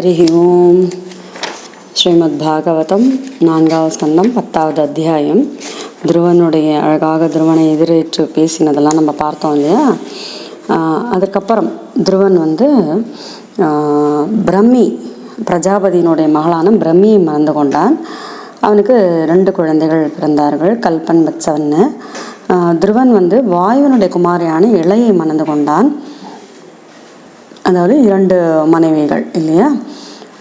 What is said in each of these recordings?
ஹரி ஓம் ஸ்ரீமத் பாகவதம் நான்காவது ஸ்கந்தம் பத்தாவது அத்தியாயம் துருவனுடைய அழகாக துருவனை எதிரேற்று பேசினதெல்லாம் நம்ம பார்த்தோம் இல்லையா? அதுக்கப்புறம் துருவன் வந்து பிரம்மி பிரஜாபதியினுடைய மகளான பிரம்மியை மறந்து கொண்டான். அவனுக்கு ரெண்டு குழந்தைகள் பிறந்தார்கள் கல்பன் பச்சவன்னு. துருவன் வந்து வாயுவனுடைய குமாரியான இளையை மணந்து கொண்டான். அதாவது இரண்டு மனைவிகள் இல்லையா?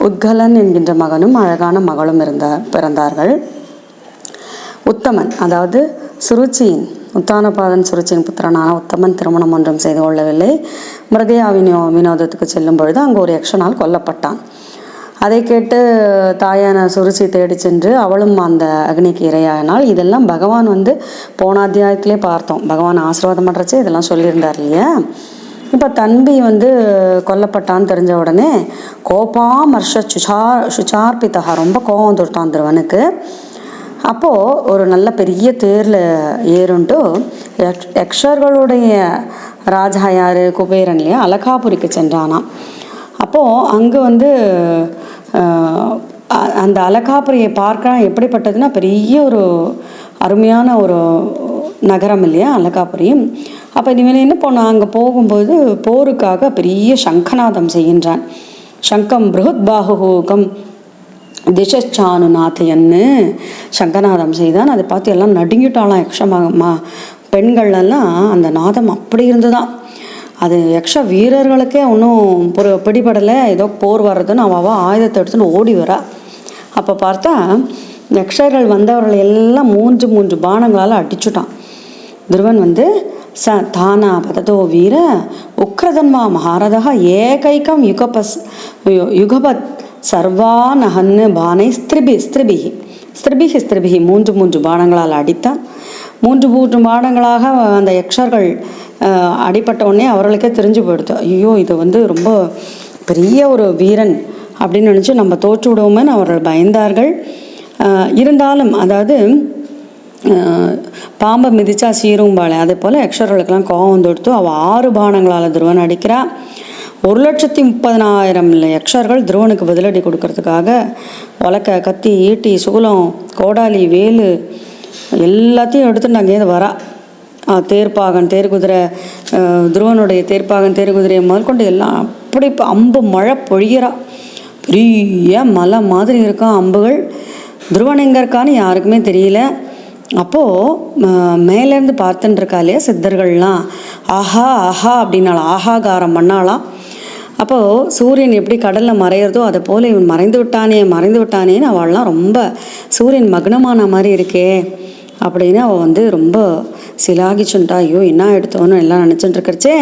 உத்கலன் என்கின்ற மகனும் அழகான மகளும் இருந்த பிறந்தார்கள். உத்தமன் அதாவது சுருச்சியின் உத்தானபாதன் சுருச்சியின் புத்திரனான உத்தமன் திருமணம் ஒன்றும் செய்து கொள்ளவில்லை. மிருதயா வினோ வினோதத்துக்கு செல்லும் பொழுது அங்கு ஒரு யக்ஷனால் கொல்லப்பட்டான். அதை கேட்டு தாயான சுருச்சி தேடி சென்று அவளும் அந்த அக்னிக்கு இரையாயினால் இதெல்லாம் பகவான் வந்து போன அத்தியாயத்திலே பார்த்தோம். பகவான் ஆசீர்வாதம் பண்ணுறச்சே இதெல்லாம் சொல்லியிருந்தார் இல்லையா? இப்போ தன்பி வந்து கொல்லப்பட்டான்னு தெரிஞ்ச உடனே கோபாமர்ஷ சுஷா சுச்சார்பிதா ரொம்ப கோபம் வந்துட்டான் திருவனுக்கு அப்போது ஒரு நல்ல பெரிய தேரில் ஏறுண்டு யக்ஷர்களுடைய ராஜா யார் குபேரன் இல்லையா அலகாபுரிக்கு சென்றானாம். அப்போது அங்கே வந்து அந்த அலகாபுரியை பார்க்க எப்படிப்பட்டதுன்னா பெரிய ஒரு அருமையான ஒரு நகரம் இல்லையா அலகாபுரியும். அப்போ இவன் என்ன பண்ணான் அங்கே போகும்போது போருக்காக பெரிய சங்கநாதம் செய்கின்றான். சங்கம் பிருஹத் பாகுகம் திசச்சானுநாதையன்னு சங்கநாதம் செய்தான். அதை பார்த்து எல்லாம் நடுங்கிட்டாலாம் யக்ஷமாகம்மா மா பெண்கள்லாம் அந்த நாதம் அப்படி இருந்துதான். அது யக்ஷ வீரர்களுக்கே ஒன்றும் ஒரு பிடிபடலை. ஏதோ போர் வர்றதுன்னு அவள் ஆயுதத்தை எடுத்துன்னு ஓடி வரா. அப்போ பார்த்தா யக்ஷர்கள் வந்தவர்கள் எல்லாம் மூன்று மூன்று பானங்களால் அடிச்சுட்டான். துருவன் வந்து ச தானா பததோ வீர உக்ரதன்மா மகாரதா ஏகைக்கம் யுகபஸ் யு- யுகபத் சர்வானஹன்னு பானை ஸ்திரிபி ஸ்திரிபிகி. ஸ்திரிபிகி ஸ்திரிபிகி மூன்று மூன்று பானங்களால் அடித்தான். மூன்று மூன்று பானங்களாக அந்த யக்ஷர்கள் அஹ், அடிபட்ட உடனே அவர்களுக்கே தெரிஞ்சு போயிடுது. ஐயோ இது வந்து ரொம்ப பெரிய ஒரு வீரன் அப்படின்னு நினச்சி நம்ம தோற்று விடுவோமேன்னு அவர்கள் பயந்தார்கள். இருந்தாலும் அதாவது பாம்பை மிதிச்சா சீரும்பாளே அதே போல் யக்ஷர்களுக்கெல்லாம் கோபம் தொடுத்து அவள் ஆறு பானங்களால் துருவன் அடிக்கிறா. ஒரு லட்சத்தி முப்பதினாயிரம் யக்ஷர்கள் துருவனுக்கு பதிலடி கொடுக்கறதுக்காக உலக்க கத்தி ஈட்டி சுகுலம் கோடாலி வேலு எல்லாத்தையும் எடுத்துட்டு அங்கேருந்து வரா. தேர்ப்பாகன் தேர்குதிரை துருவனுடைய தேர்ப்பாகன் தேர்குதிரையை முதற்கொண்டு எல்லாம் அப்படி இப்போ அம்பு மழை பொழிகிறா. பெரிய மலை மாதிரி இருக்கும் அம்புகள். துருவன் எங்கே இருக்கான்னு யாருக்குமே தெரியல. அப்போது மேலேருந்து பார்த்துட்டுருக்கா இல்லையா சித்தர்கள்லாம் ஆஹா ஆஹா அப்படின்னாலாம் ஆஹாகாரம் பண்ணாலாம் அப்போது சூரியன் எப்படி கடலில் மறையிறதோ அதை போல் இவன் மறைந்து விட்டானே மறைந்து விட்டானேன்னு அவள்லாம் ரொம்ப சூரியன் மக்னமான மாதிரி இருக்கே அப்படின்னு அவள் வந்து ரொம்ப சிலாகிச்சுட்டா. ஐயோ என்ன எடுத்தோன்னு எல்லாம் நினச்சிட்டு இருக்கிறச்சே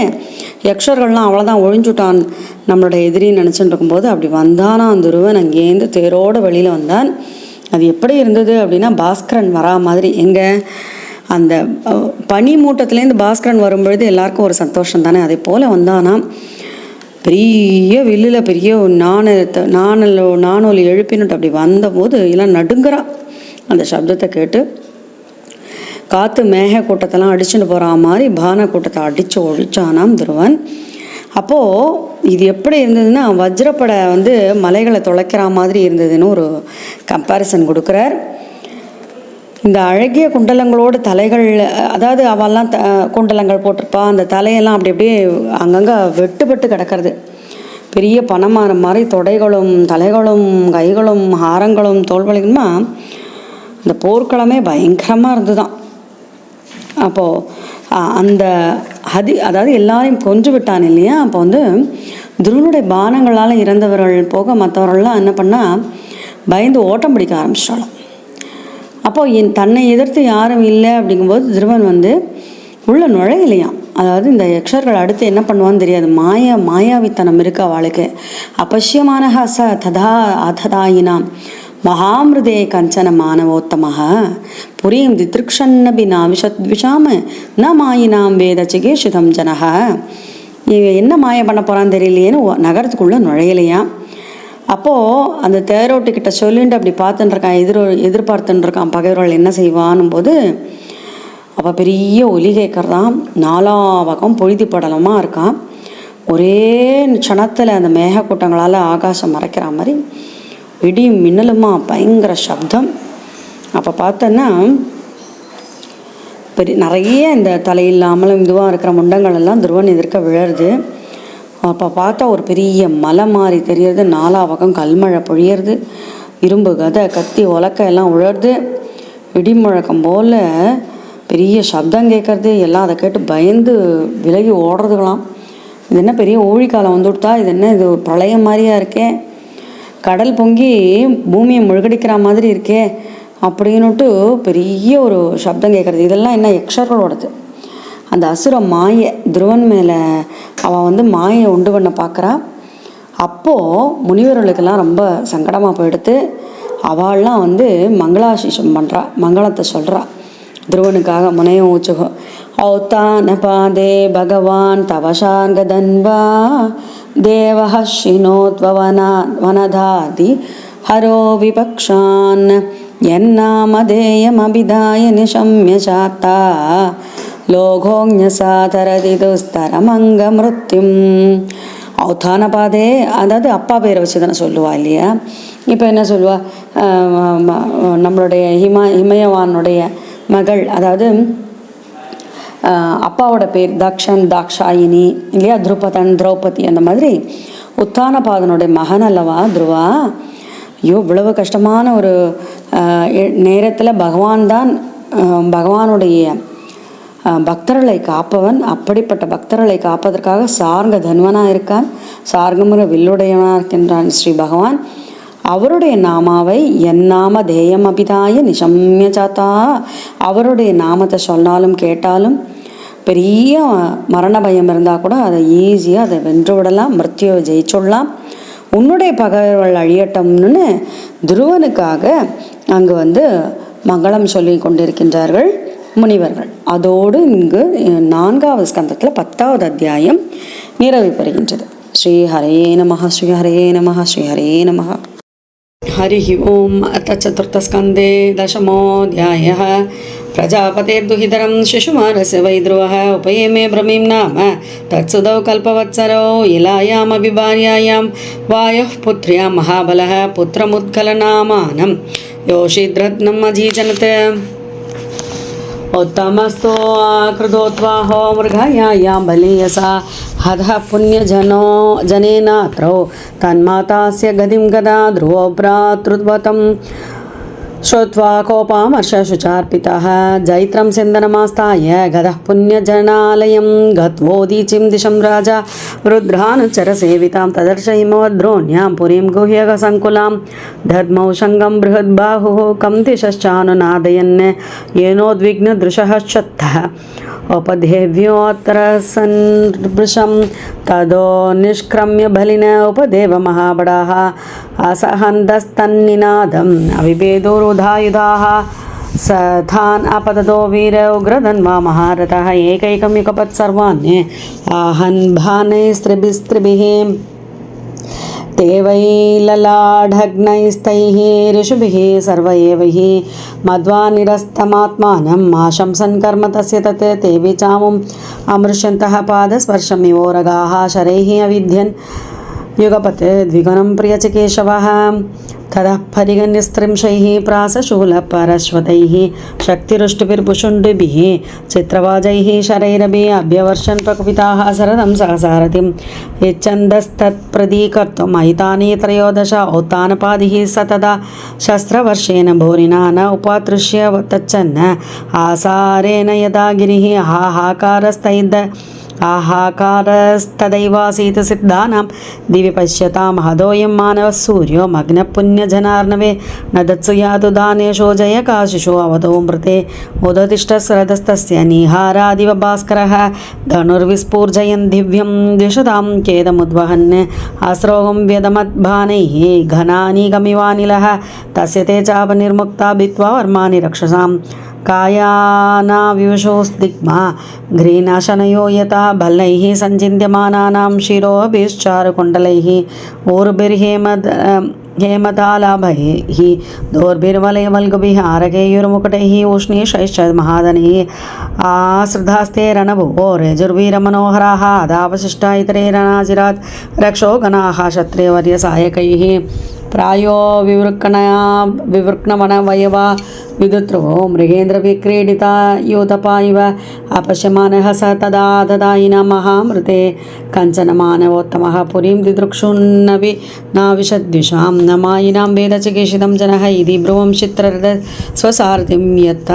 யக்ஷர்கள்லாம் அவ்வளோதான் ஒழிஞ்சுட்டான் நம்மளோட எதிரின்னு நினச்சிட்டு இருக்கும்போது அப்படி வந்தானா அந்த துருவன் அங்கேருந்து தேரோட வெளியில் வந்தான். அது எப்படி இருந்தது அப்படின்னா பாஸ்கரன் வரா மாதிரி. எங்கே அந்த பனி மூட்டத்துலேருந்து பாஸ்கரன் வரும்பொழுது எல்லாருக்கும் ஒரு சந்தோஷம் தானே. அதே போல் வந்தானாம் பெரிய வில்லில் பெரிய நாணத்தை நாணயத்தை நாணல் நாணொலி எழுப்பினுட்டு அப்படி வந்தபோது எல்லாம் நடுங்குறா. அந்த சப்தத்தை கேட்டு காற்று மேக கூட்டத்தெல்லாம் அடிச்சுட்டு போகிற மாதிரி பான கூட்டத்தை அடித்து ஒழிச்சானாம் துருவன். அப்போது இது எப்படி இருந்ததுன்னா வஜ்ரப்படை வந்து மலைகளை தொலைக்கிற மாதிரி இருந்ததுன்னு ஒரு கம்பேரிசன் கொடுக்குறார். இந்த அழகிய குண்டலங்களோட தலைகள் அதாவது அவெல்லாம் த குண்டலங்கள் போட்டிருப்பா அந்த தலையெல்லாம் அப்படி அப்படியே அங்கங்கே வெட்டுப்பட்டு கிடக்கிறது. பெரிய பனைமரம் மாதிரி தொடைகளும் தலைகளும் கைகளும் ஹாரங்களும் தோல்வலிகளுமா இந்த போர்க்களமே பயங்கரமாக இருந்துதான் அப்போது அந்த அது அதாவது எல்லாரையும் கொன்று விட்டான் இல்லையா? அப்போ வந்து துருவனுடைய பானங்களால் இறந்தவர்கள் போக மற்றவர்கள்லாம் என்ன பண்ணால் பயந்து ஓட்டம் பிடிக்க ஆரம்பிச்சிட்டாலும் அப்போது என் தன்னை எதிர்த்து யாரும் இல்லை அப்படிங்கும்போது துருவன் வந்து உள்ள நுழையிலையாம். அதாவது இந்த யக்ஷர்கள் அடுத்து என்ன பண்ணுவான்னு தெரியாது. மாயா மாயாவித்தனம் இருக்கு அவளுக்கு. அபஷ்யமான ச ததா அததாயினாம். மகாமிருதே கஞ்சன மானவோத்தமः புரியும் திதிருக்ஷன்னபி விஷத்விஷாம ந மாயினாம் வேத சிகேஷிதம் ஜனக இவன் என்ன மாயம் பண்ண போகிறான்னு தெரியலையேன்னு நகரத்துக்குள்ளே நுழையலையாம் அப்போது அந்த தேரோட்டிக்கிட்ட சொல்லிட்டு அப்படி பார்த்துட்டுருக்கான் எதிர் எதிர்பார்த்துட்டுருக்கான் பகைவர்கள் என்ன செய்வான் போது அப்போ பெரிய ஒலி கேட்குறதான் நாலா பக்கம் பொழுதி படலமாக இருக்கான். ஒரே க்ஷணத்தில் அந்த மேகக்கூட்டங்களால் ஆகாசம் மறைக்கிற மாதிரி இடி மின்னலுமா பயங்கர சப்தம். அப்போ பார்த்தோன்னா பெரிய நிறைய இந்த தலையில்லாமலும் இதுவாக இருக்கிற முண்டங்கள் எல்லாம் துருவன் எதிர்க்க விழருது. அப்போ பார்த்தா ஒரு பெரிய மலை மாதிரி தெரியறது நாலா பக்கம் கல்மழை பொழியறது. இரும்பு கதை கத்தி உலக்க எல்லாம் உழருது. இடி முழக்கம் போல் பெரிய சப்தம் கேட்கறது. எல்லாம் அதை கேட்டு பயந்து விலகி ஓடுறதுகளாம் இது என்ன பெரிய ஊழிக்காலம் வந்துவிட்டா இது என்ன இது பிரளயம் மாதிரியா இருக்கேன் கடல் பொங்கி பூமியை முழுகடிக்கிற மாதிரி இருக்கே அப்படின்னுட்டு பெரிய ஒரு சப்தம் கேட்குறது இதெல்லாம் என்ன யக்ஷர்களோடது? அந்த அசுர மாயை துருவன் மேலே அவன் வந்து மாயை உண்டு பண்ண பார்க்குறா அப்போது முனிவர்களுக்கெல்லாம் ரொம்ப சங்கடமாக போயிடுத்து அவள்லாம் வந்து மங்களாசிஷம் பண்ணுறா மங்களத்தை சொல்கிறா துருவனுக்காக முனையும் ஊச்சுகோ ஔத்தான பாதே பகவான் தவசாங்க தன்பா शिनोत्ववना वनधाति हरो विपक्षान् यन्नामधेयमभिधाय निशम्य चात्ता லோகோஞசாதரதி துஸ்தரமங்க மிருத்யும் அவதான பாதே அதாவது அப்பா பேரை வச்சு தானே சொல்லுவா இல்லையா இப்போ என்ன சொல்லுவா ஆஹ் ம- நம்மளுடைய ஹிமா இமயவானுடைய மகள் அதாவது ஆஹ் அப்பாவோட பேர் தக்ஷன் தாக்ஷாயினி இல்லையா? துருபதன் திரௌபதி அந்த மாதிரி உத்தானபாதனுடைய மகன் அல்லவா துருவா? ஐயோ இவ்வளவு கஷ்டமான ஒரு நேரத்தில் பகவான் தான் பகவானுடைய பக்தர்களை காப்பவன். அப்படிப்பட்ட பக்தர்களை காப்பதற்காக சார்ங்க தன்வனாக இருக்கான். சார்ங்கமுற வில்லுடையவனாக இருக்கின்றான் ஸ்ரீ பகவான். அவருடைய நாமாவை என் நாம தேயம் அபிதாய நிஷம்ய சாத்தா. அவருடைய நாமத்தை சொன்னாலும் கேட்டாலும் பெரிய மரண பயம் இருந்தால் கூட அதை ஈஸியாக அதை வென்று விடலாம் மிருத்யுவை ஜெயிச்சுடலாம். உன்னுடைய பகைவர்கள் அழியட்டம்னு துருவனுக்காக அங்கு வந்து மங்களம் சொல்லி கொண்டிருக்கின்றார்கள் முனிவர்கள். அதோடு இங்கு நான்காவது ஸ்கந்தத்தில் பத்தாவது அத்தியாயம் நிறைவு பெறுகின்றது. ஸ்ரீ ஹரே நமः ஸ்ரீ ஹரே நமஹ. ஸ்ரீ ஹரே நமः हरिः ओम् अथ चतुर्थस्कन्धे दशमोऽध्यायः। प्रजापतेर्दुहितरं शिशुमारस्य वै ध्रुवः उपयेमे भ्रमीं नाम। तत्सुदौ कल्पवत्सरौ इलायामपि भार्यायां वायुः पुत्र्या महाबलः, पुत्रमुत्कलनामानं। योषिद्रत्नम् उत्तमस्तो मृगया मृगयायां बलीयसा। हतः पुण्यजनो जनेनात्रौ तन्मातास्य गतिं गदा ध्रुवो भ्रातृवतं श्रुत्वा कोपामर्शशुचार्पितः जैत्रं सिन्दनमास्ताय गतः पुण्यजनालयं गत्वोदीचिं दिशं राजा रुद्रानुचरसेवितां तदर्श हिमवद्रोण्यां पुरीं गुह्यकसङ्कुलां दद्मौ शङ्गं बृहद्बाहुः कं दिशश्चानुनादयन् येनोद्विग्नदृशः शत्तः उपदेव्योऽत्र सन्वृशं తదో నిష్క్రమ్య బలిన ఉపదేవ మహాబడా అసహందస్తన్నినాదం అవిభేదోరుధాయుధా సథాన్ అపదదో వీర ఉగ్రధన్వా మహారథ ఏకైకం యుగపత్ సర్వాణ్యే ఆహన్ భానైస్త్రిభిస్త్రిభిః ते वै ललाढग्नैस्तैः ऋषुभिः सर्व एव हि मध्वानिरस्तमात्मानम् आशंसन् कर्म तस्य तत् ते विचामुम् अमृष्यन्तः पादस्पर्शमिवोरगाः शरैः अविध्यन् युगपत् द्विगुणं प्रियचिकेशवः ततः परिगण्यस्त्रिंशैः प्रासशूलपरश्वतैः शक्तिरुष्टुभिर्भुषुण्डिभिः चित्रवाजैः शरैरपि अभ्यवर्षन् प्रकुपिताः शरदं सहसारथिं यच्छन्दस्तत्प्रदीकर्तुम् अहितानि त्रयोदश औत्तानपादिः स तदा शस्त्रवर्षेण भूरिना न उपातृष्य तच्छन्न आसारेण यदा गिरिः हाहाकारस्तैद आहाकारस्तदैवासीत् सिद्धानां दिवि पश्यतां महदोऽयं मानवः सूर्यो मग्नपुण्यजनार्णवे न दत्सु यातु दानेशो जयकाशिषो अवतो मृते उदतिष्ठस्रदस्तस्य निहारादिव भास्करः धनुर्विस्फूर्जयन् दिव्यं द्विषतां केदमुद्वहन् अस्रोगं व्यदमद्भानैः घनानि गमिवानिलः तस्य ते चापनिर्मुक्ता भित्त्वा वर्माणि रक्षसां कायानाविवशोऽस्तिग्मा घ्रीनाशनयो यथा भल्लैः सञ्चिन्त्यमानानां शिरोभिश्चारुकुण्डलैः ऊर्भिर्हेमद् अं, हेमतालाभैः दोर्भिर्वलय वल्गुभिः आरकेयुर्मुकुटैः उष्णीषैश्च महादनैः आश्रधास्ते रणभुवो रजुर्वीरमनोहराः अदावशिष्टा इतरे रणाजिरात् रक्षोगणाः क्षत्रियवर्यसायकैः प्रायो विवृक्कणया विवृक्णवनवयवा विदुत्रो मृगेन्द्रविक्रीडिता योतपा इव अपश्यमानः स तदा ददायिना महामृते कञ्चन मानवोत्तमः पुरीं दिदृक्षुन्नवि नाविशद्विषां न मायिनां वेदचिकीर्षितं जनः इति ब्रुवं चित्ररथ स्वसारथिं यत्त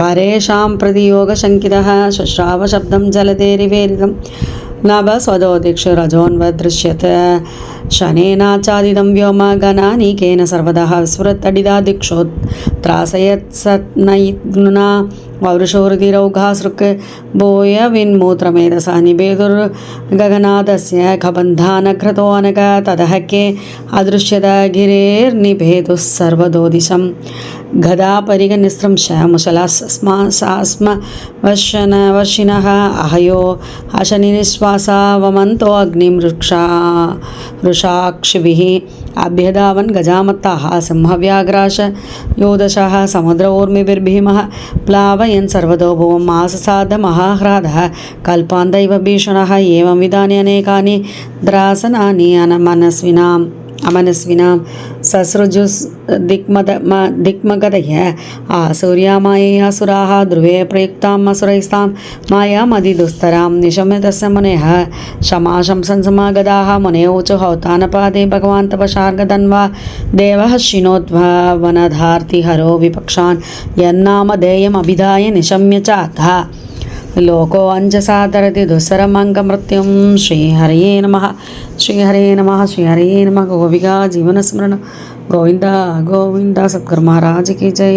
परेषां प्रतियोगशङ्कितः शुश्रावशब्दं जलधेरिवेरितं नभस्वदोदिक्षुरजोन्वदृश्यत शनेनाचादिदं व्योमगणानीकेन सर्वतः स्फुरत्तडिदा दिक्षो त्रासयत्सत्नयिग्नुना ववृषोरुधिरौघासृक् बोयविन्मूत्रमेधसा निभेदुर्गगनादस्य खबन्धानघ्रतोऽनग ततः के अदृश्यत गिरेर्निभेदुः सर्वदोदिशं गदा परिगनिस्रंश मुशलास्मा सास्म वशन वशिनः अहयो अशनिनिश्वासा वमन्तो अग्निं वृक्षा वृषाक्षिभिः अभ्यधावन् गजामत्ताः सिंहव्याघ्राश योदशः समुद्रौर्मिभिर्भीमः प्लावयन् सर्वतो भुवम् आससाद महाह्रादः कल्पान्दैव भीषणः एवंविधानि अनेकानि द्रासनानि अनमनस्विनाम् अमनस्विनां ससृजु दिग्म दिक्मगतय आसुर्या मायैः ध्रुवे प्रयुक्ताम् असुरैस्तां मायामधिदुस्तरां निशम्य तस्य मुनयः शमाशंसमागताः मुनयौच हौतानपादे भगवान् तव तपसार्गदन्वा देवः शिनोद्वा वनधार्तिहरो विपक्षान् यन्नामदेयमभिधाय निशम्य चाध లోకో అంజసాదరతి దుస్సరమంగమృత్యుం శ్రీహరయే నమ శ్రీహరయే నమ శ్రీహరయే నమ గోవిగా జీవనస్మరణ గోవింద గోవింద సద్గురు మహారాజకి జై